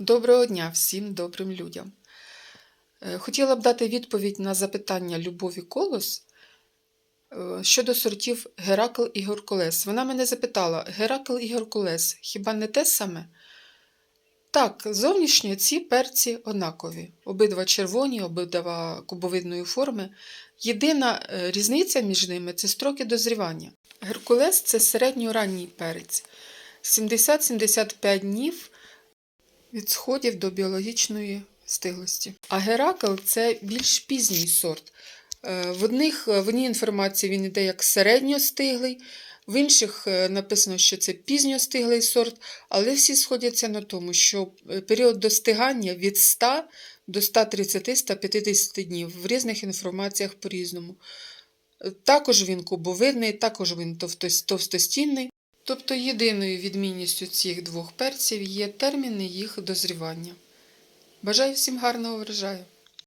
Доброго дня всім добрим людям. Е, Хотіла б дати відповідь на запитання Любові Колос е, щодо сортів Геракл і Геркулес. Вона мене запитала: Геракл і Геркулес хіба не те саме? Так, зовнішньо ці перці однакові. Обидва червоні, обидва кубовидної форми. Єдина е, різниця між ними це строки дозрівання. Геркулес це середньоранній перець. 70-75 днів від сходів до біологічної стиглості. А Геракл це більш пізній сорт. Е, В одних в одній інформації він йде як середньостиглий, в інших е, написано, що це пізньостиглий сорт, але всі сходяться на тому, що е, період достигання від 100 до 130-150 днів в різних інформаціях по-різному. Е, Також він кубовидний, також він товстостінний. Тобто єдиною відмінністю цих двох перців є терміни їх дозрівання. Бажаю всім гарного врожаю!